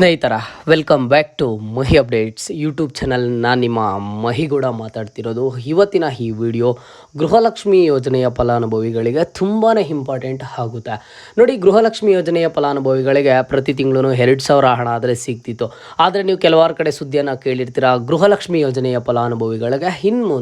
ಸ್ನೇಹಿತರ welcome back to Mahi updates YouTube channel ನಾನು ನಿಮ್ಮ ಮಹಿಗೂಡ ಮಾತಾಡ್ತಿರೋದು. ಇವತ್ತಿನ ಈ ವಿಡಿಯೋ ಗೃಹಲಕ್ಷ್ಮಿ ಯೋಜನೆಯ ಫಲಾನುಭವಿಗಳಿಗೆ ತುಂಬಾ ಇಂಪಾರ್ಟೆಂಟ್ ಆಗುತ್ತೆ. ನೋಡಿ, ಗೃಹಲಕ್ಷ್ಮಿ ಯೋಜನೆಯ ಫಲಾನುಭವಿಗಳಿಗೆ ಪ್ರತಿ ತಿಂಗಳು ಎರಡು ಸಾವಿರ ಹಣ ಆದರೆ ಸಿಗ್ತಿತ್ತು. ಆದರೆ ನೀವು ಕೆಲವಾರು ಕಡೆ ಸುದ್ದಿಯನ್ನು ಕೇಳಿರ್ತೀರ, ಗೃಹಲಕ್ಷ್ಮಿ ಯೋಜನೆಯ ಫಲಾನುಭವಿಗಳಿಗೆ ಇನ್ನು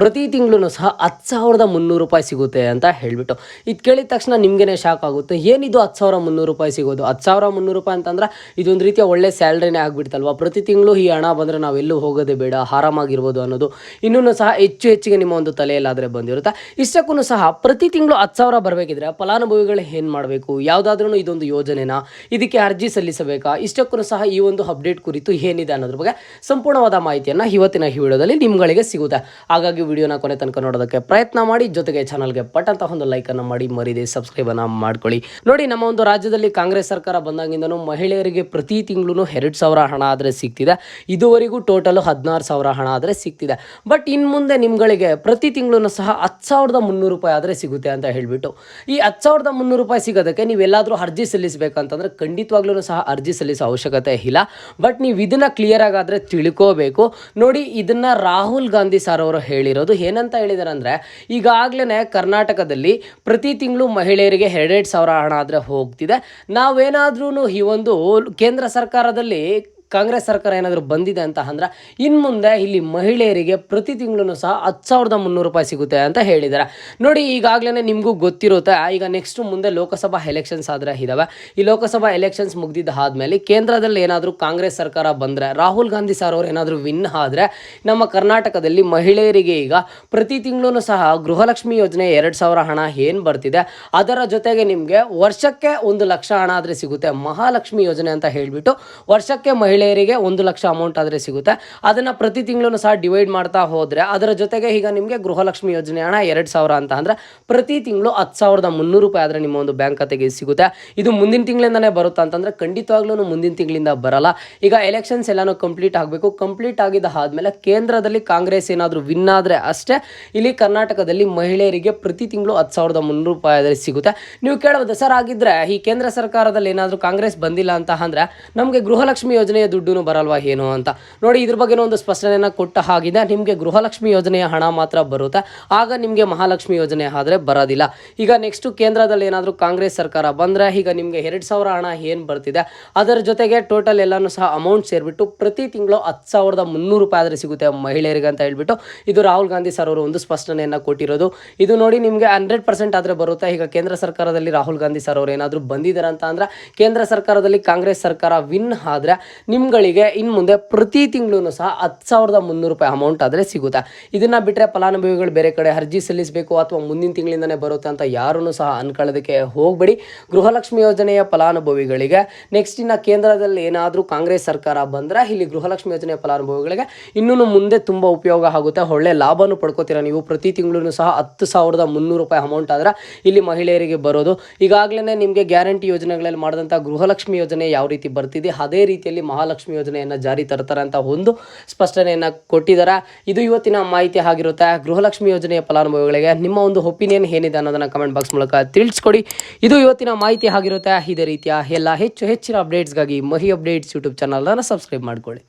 ಪ್ರತಿ ತಿಂಗಳು ಸಹ ಹತ್ತು ಸಾವಿರದ ಮುನ್ನೂರು ರೂಪಾಯಿ ಸಿಗುತ್ತೆ ಅಂತ ಹೇಳಿಬಿಟ್ಟು. ಇದು ಕೇಳಿದ ತಕ್ಷಣ ನಿಮಗೇನೆ ಶಾಕ್ ಆಗುತ್ತೆ. ಏನಿದು ಹತ್ತು ಸಾವಿರ ಮುನ್ನೂರು ರೂಪಾಯಿ ಸಿಗೋದು? ಹತ್ತು ಸಾವಿರ ಮುನ್ನೂರು ರೂಪಾಯಿ ಅಂತಂದ್ರೆ ಇದೊಂದು ರೀತಿಯ ಒಳ್ಳೆ ಸ್ಯಾಲ್ರಿನೇ ಆಗ್ಬಿಡ್ತಲ್ವಾ? ಪ್ರತಿ ತಿಂಗಳು ಈ ಹಣ ಬಂದರೆ ಎಲ್ಲೂ ಹೋಗೋದೇ ಬೇಡ, ಆರಾಮಾಗಿರ್ಬೋದು ಅನ್ನೋದು ಇನ್ನೂ ಸಹ ಹೆಚ್ಚು ಹೆಚ್ಚಿಗೆ ನಿಮ್ಮ ಒಂದು ತಲೆಯಲ್ಲಾದರೆ ಬಂದಿರುತ್ತೆ. ಇಷ್ಟಕ್ಕೂ ಸಹ ಪ್ರತಿ ತಿಂಗಳು ಹತ್ತು ಸಾವಿರ ಬರಬೇಕಿದ್ರೆ ಫಲಾನುಭವಿಗಳು ಏನು ಮಾಡಬೇಕು? ಯಾವುದಾದ್ರೂ ಇದೊಂದು ಯೋಜನೆನಾ? ಇದಕ್ಕೆ ಅರ್ಜಿ ಸಲ್ಲಿಸಬೇಕಾ? ಇಷ್ಟಕ್ಕೂ ಸಹ ಈ ಒಂದು ಅಪ್ಡೇಟ್ ಕುರಿತು ಏನಿದೆ ಅನ್ನೋದ್ರ ಬಗ್ಗೆ ಸಂಪೂರ್ಣವಾದ ಮಾಹಿತಿಯನ್ನು ಇವತ್ತಿನ ಈ ವಿಡಿಯೋದಲ್ಲಿ ನಿಮ್ಗಳಿಗೆ ಸಿಗುತ್ತೆ. ಹಾಗಾಗಿ ವಿಡಿಯೋನ ಕೊನೆ ತನಕ ನೋಡೋದಕ್ಕೆ ಪ್ರಯತ್ನ ಮಾಡಿ, ಜೊತೆಗೆ ಚಾನಲ್ಗೆ ಪಟ್ ಅಂತ ಒಂದು ಲೈಕನ್ನು ಮಾಡಿ, ಮರಿದೆ ಸಬ್ಸ್ಕ್ರೈಬನ್ನು ಮಾಡ್ಕೊಳ್ಳಿ. ನೋಡಿ, ನಮ್ಮ ಒಂದು ರಾಜ್ಯದಲ್ಲಿ ಕಾಂಗ್ರೆಸ್ ಸರ್ಕಾರ ಬಂದಾಗಿಂದನೂ ಮಹಿಳೆಯರಿಗೆ ಪ್ರತಿ ತಿಂಗಳು ಎರಡು ಸಾವಿರ ಹಣ ಆದರೆ ಸಿಗ್ತಿದೆ. ಇದುವರೆಗೂ ಟೋಟಲ್ ಹದಿನಾರು ಸಾವಿರ ಹಣ ಆದರೆ ಸಿಗ್ತಿದೆ. ಬಟ್ ಇನ್ನು ಮುಂದೆ ನಿಮ್ಗಳಿಗೆ ಪ್ರತಿ ತಿಂಗಳು ಸಹ ಹತ್ತು ಸಾವಿರದ ಮುನ್ನೂರು ರೂಪಾಯಿ ಆದರೆ ಸಿಗುತ್ತೆ ಅಂತ ಹೇಳಿಬಿಟ್ಟು. ಈ ಹತ್ತು ಸಾವಿರದ ಮುನ್ನೂರು ರೂಪಾಯಿ ಸಿಗೋದಕ್ಕೆ ನೀವೆಲ್ಲಾದರೂ ಅರ್ಜಿ ಸಲ್ಲಿಸಬೇಕಂತಂದ್ರೆ ಖಂಡಿತವಾಗ್ಲೂ ಸಹ ಅರ್ಜಿ ಸಲ್ಲಿಸೋ ಅವಶ್ಯಕತೆ ಇಲ್ಲ. ಬಟ್ ನೀವು ಇದನ್ನು ಕ್ಲಿಯರ್ ಆಗಾದರೆ ತಿಳ್ಕೋಬೇಕು. ನೋಡಿ, ಇದನ್ನು ರಾಹುಲ್ ಗಾಂಧಿ ಸರ್ ಅವರು ಹೇಳಿರೋದು ಏನಂತ ಹೇಳಿದಾರೆ ಅಂದರೆ ಈಗಾಗಲೇ ಕರ್ನಾಟಕದಲ್ಲಿ ಪ್ರತಿ ತಿಂಗಳು ಮಹಿಳೆಯರಿಗೆ ಎರಡೆರಡು ಸಾವಿರ ಹಣ ಆದರೆ ಹೋಗ್ತಿದೆ. ನಾವೇನಾದ್ರೂ ಈ ಒಂದು ಕೇಂದ್ರ ಸರ್ಕಾರದಲ್ಲಿ ಕಾಂಗ್ರೆಸ್ ಸರ್ಕಾರ ಏನಾದರೂ ಬಂದಿದೆ ಅಂತ ಅಂದ್ರೆ ಇನ್ನು ಮುಂದೆ ಇಲ್ಲಿ ಮಹಿಳೆಯರಿಗೆ ಪ್ರತಿ ತಿಂಗಳು ಸಹ ಹತ್ತು ಸಾವಿರದ ಮುನ್ನೂರು ರೂಪಾಯಿ ಸಿಗುತ್ತೆ ಅಂತ ಹೇಳಿದ್ದಾರೆ ನೋಡಿ ಈಗಾಗಲೇ ನಿಮಗೂ ಗೊತ್ತಿರುತ್ತೆ, ಈಗ ನೆಕ್ಸ್ಟ್ ಮುಂದೆ ಲೋಕಸಭಾ ಎಲೆಕ್ಷನ್ಸ್ ಆದರೆ ಇದಾವೆ. ಈ ಲೋಕಸಭಾ ಎಲೆಕ್ಷನ್ಸ್ ಮುಗ್ದಿದ್ದ ಆದಮೇಲೆ ಕೇಂದ್ರದಲ್ಲಿ ಏನಾದರೂ ಕಾಂಗ್ರೆಸ್ ಸರ್ಕಾರ ಬಂದರೆ, ರಾಹುಲ್ ಗಾಂಧಿ ಸರ್ ಅವರು ಏನಾದರೂ ವಿನ್ ಆದರೆ, ನಮ್ಮ ಕರ್ನಾಟಕದಲ್ಲಿ ಮಹಿಳೆಯರಿಗೆ ಈಗ ಪ್ರತಿ ತಿಂಗಳು ಸಹ ಗೃಹಲಕ್ಷ್ಮಿ ಯೋಜನೆ ಎರಡು ಸಾವಿರ ಹಣ ಏನು ಬರ್ತಿದೆ, ಅದರ ಜೊತೆಗೆ ನಿಮಗೆ ವರ್ಷಕ್ಕೆ ಒಂದು ಲಕ್ಷ ಹಣ ಆದರೆ ಸಿಗುತ್ತೆ. ಮಹಾಲಕ್ಷ್ಮಿ ಯೋಜನೆ ಅಂತ ಹೇಳಿಬಿಟ್ಟು ವರ್ಷಕ್ಕೆ ಮಹಿಳೆಯರಿಗೆ ಒಂದು ಲಕ್ಷ ಅಮೌಂಟ್ ಆದರೆ ಸಿಗುತ್ತೆ. ಅದನ್ನು ಪ್ರತಿ ತಿಂಗಳು ಸಹ ಡಿವೈಡ್ ಮಾಡ್ತಾ ಹೋದರೆ ಅದರ ಜೊತೆಗೆ ಈಗ ನಿಮಗೆ ಗೃಹಲಕ್ಷ್ಮಿ ಯೋಜನೆ ಹಣ ಎರಡು ಸಾವಿರ ಅಂತ ಅಂದರೆ ಪ್ರತಿ ತಿಂಗಳು ಹತ್ತು ಸಾವಿರದ ಮುನ್ನೂರು ರೂಪಾಯಿ ಆದರೆ ನಿಮ್ಮ ಒಂದು ಬ್ಯಾಂಕ್ ಖಾತೆಗೆ ಸಿಗುತ್ತೆ. ಇದು ಮುಂದಿನ ತಿಂಗಳಿಂದನೇ ಬರುತ್ತಾ ಅಂತಂದರೆ ಖಂಡಿತವಾಗ್ಲೂ ಮುಂದಿನ ತಿಂಗಳಿಂದ ಬರಲ್ಲ. ಈಗ ಎಲೆಕ್ಷನ್ಸ್ ಎಲ್ಲಾನು ಕಂಪ್ಲೀಟ್ ಆಗಬೇಕು. ಕಂಪ್ಲೀಟ್ ಆಗಿದ್ದ ಆದಮೇಲೆ ಕೇಂದ್ರದಲ್ಲಿ ಕಾಂಗ್ರೆಸ್ ಏನಾದರೂ ವಿನ್ ಆದರೆ ಅಷ್ಟೇ ಇಲ್ಲಿ ಕರ್ನಾಟಕದಲ್ಲಿ ಮಹಿಳೆಯರಿಗೆ ಪ್ರತಿ ತಿಂಗಳು ಹತ್ತು ಸಾವಿರದ ಮುನ್ನೂರು ರೂಪಾಯಿ ಆದರೆ ಸಿಗುತ್ತೆ. ನೀವು ಕೇಳಬಹುದು ಸರ್ ಆಗಿದ್ರೆ ಈ ಕೇಂದ್ರ ಸರ್ಕಾರದಲ್ಲಿ ಏನಾದರೂ ಕಾಂಗ್ರೆಸ್ ಬಂದಿಲ್ಲ ಅಂತ ಅಂದರೆ ನಮಗೆ ಗೃಹಲಕ್ಷ್ಮಿ ಯೋಜನೆಯ ದುಡ್ಡು ಬರಲ್ವಾ ಏನು ಅಂತ. ನೋಡಿ, ಇದ್ರ ಬಗ್ಗೆ ಒಂದು ಸ್ಪಷ್ಟನೆಯನ್ನು ಕೊಟ್ಟ ಹಾಗಿದೆ ನಿಮಗೆ ಗೃಹಲಕ್ಷ್ಮಿ ಯೋಜನೆಯ ಹಣ ಮಾತ್ರ ಬರುತ್ತೆ. ಆಗ ನಿಮಗೆ ಮಹಾಲಕ್ಷ್ಮಿ ಯೋಜನೆ ಆದರೆ ಬರೋದಿಲ್ಲ. ಈಗ ನೆಕ್ಸ್ಟ್ ಕೇಂದ್ರದಲ್ಲಿ ಏನಾದರೂ ಕಾಂಗ್ರೆಸ್ ಸರ್ಕಾರ ಬಂದರೆ ಈಗ ನಿಮಗೆ ಎರಡು ಸಾವಿರ ಹಣ ಏನು ಬರ್ತಿದೆ, ಅದರ ಜೊತೆಗೆ ಟೋಟಲ್ ಎಲ್ಲನೂ ಸಹ ಅಮೌಂಟ್ ಸೇರಿಬಿಟ್ಟು ಪ್ರತಿ ತಿಂಗಳು ಹತ್ತು ಸಾವಿರದ ಮುನ್ನೂರು ರೂಪಾಯಿ ಆದರೆ ಸಿಗುತ್ತೆ ಮಹಿಳೆಯರಿಗೆ ಅಂತ ಹೇಳ್ಬಿಟ್ಟು ಇದು ರಾಹುಲ್ ಗಾಂಧಿ ಸರ್ ಅವರು ಒಂದು ಸ್ಪಷ್ಟನೆಯನ್ನು ಕೊಟ್ಟಿರೋದು. ಇದು ನೋಡಿ ನಿಮಗೆ ಹಂಡ್ರೆಡ್ ಪರ್ಸೆಂಟ್ ಆದರೆ ಬರುತ್ತೆ. ಈಗ ಕೇಂದ್ರ ಸರ್ಕಾರದಲ್ಲಿ ರಾಹುಲ್ ಗಾಂಧಿ ಸರ್ ಅವರು ಏನಾದರೂ ಬಂದಿದ್ದಾರೆ ಅಂತ ಅಂದ್ರೆ ಕೇಂದ್ರ ಸರ್ಕಾರದಲ್ಲಿ ಕಾಂಗ್ರೆಸ್ ಸರ್ಕಾರ ವಿನ್ ಆದರೆ ನಿಮ್ಗಳಿಗೆ ಇನ್ನು ಮುಂದೆ ಪ್ರತಿ ತಿಂಗಳು ಸಹ ಹತ್ತು ಸಾವಿರದ ಮುನ್ನೂರು ರೂಪಾಯಿ ಅಮೌಂಟ್ ಆದರೆ ಸಿಗುತ್ತೆ. ಇದನ್ನ ಬಿಟ್ಟರೆ ಫಲಾನುಭವಿಗಳು ಬೇರೆ ಕಡೆ ಅರ್ಜಿ ಸಲ್ಲಿಸಬೇಕು ಅಥವಾ ಮುಂದಿನ ತಿಂಗಳಿಂದನೇ ಬರುತ್ತೆ ಅಂತ ಯಾರೂ ಸಹ ಅನ್ಕೊಳ್ಳೋದಕ್ಕೆ ಹೋಗಬೇಡಿ. ಗೃಹಲಕ್ಷ್ಮಿ ಯೋಜನೆಯ ಫಲಾನುಭವಿಗಳಿಗೆ ನೆಕ್ಸ್ಟ್ ಇನ್ನು ಕೇಂದ್ರದಲ್ಲಿ ಏನಾದರೂ ಕಾಂಗ್ರೆಸ್ ಸರ್ಕಾರ ಬಂದರೆ ಇಲ್ಲಿ ಗೃಹಲಕ್ಷ್ಮಿ ಯೋಜನೆಯ ಫಲಾನುಭವಿಗಳಿಗೆ ಇನ್ನೂ ಮುಂದೆ ತುಂಬ ಉಪಯೋಗ ಆಗುತ್ತೆ. ಒಳ್ಳೆ ಲಾಭನೂ ಪಡ್ಕೋತೀರಾ ನೀವು? ಪ್ರತಿ ತಿಂಗಳು ಸಹ ಹತ್ತು ಸಾವಿರದ ಮುನ್ನೂರು ರೂಪಾಯಿ ಅಮೌಂಟ್ ಆದರೆ ಇಲ್ಲಿ ಮಹಿಳೆಯರಿಗೆ ಬರೋದು. ಈಗಾಗಲೇ ನಿಮಗೆ ಗ್ಯಾರಂಟಿ ಯೋಜನೆಗಳಲ್ಲಿ ಮಾಡಿದಂಥ ಗೃಹಲಕ್ಷ್ಮಿ ಯೋಜನೆ ಯಾವ ರೀತಿ ಬರ್ತಿದೆ? ಅದೇ ರೀತಿಯಲ್ಲಿ ಮಹಾಲಕ್ಷ್ಮಿ ಯೋಜನೆಯನ್ನು ಜಾರಿ ತರ್ತಾರೆ ಅಂತ ಒಂದು ಸ್ಪಷ್ಟನೆಯನ್ನು ಕೊಟ್ಟಿದ್ದಾರೆ ಇದು ಇವತ್ತಿನ ಮಾಹಿತಿ ಆಗಿರುತ್ತೆ. ಗೃಹಲಕ್ಷ್ಮಿ ಯೋಜನೆಯ ಫಲಾನುಭವಿಗಳಿಗೆ ನಿಮ್ಮ ಒಂದು ಒಪಿನಿಯನ್ ಏನಿದೆ ಅನ್ನೋದನ್ನು ಕಮೆಂಟ್ ಬಾಕ್ಸ್ ಮೂಲಕ ತಿಳಿಸ್ಕೊಡಿ. ಇದು ಇವತ್ತಿನ ಮಾಹಿತಿ ಆಗಿರುತ್ತೆ. ಇದೇ ರೀತಿಯ ಎಲ್ಲ ಹೆಚ್ಚು ಹೆಚ್ಚಿನ ಅಪ್ಡೇಟ್ಸ್ಗಾಗಿ ಮಹಿ ಅಪ್ಡೇಟ್ಸ್ ಯೂಟ್ಯೂಬ್ ಚಾನಲನ್ನು ಸಬ್ಸ್ಕ್ರೈಬ್ ಮಾಡ್ಕೊಳ್ಳಿ.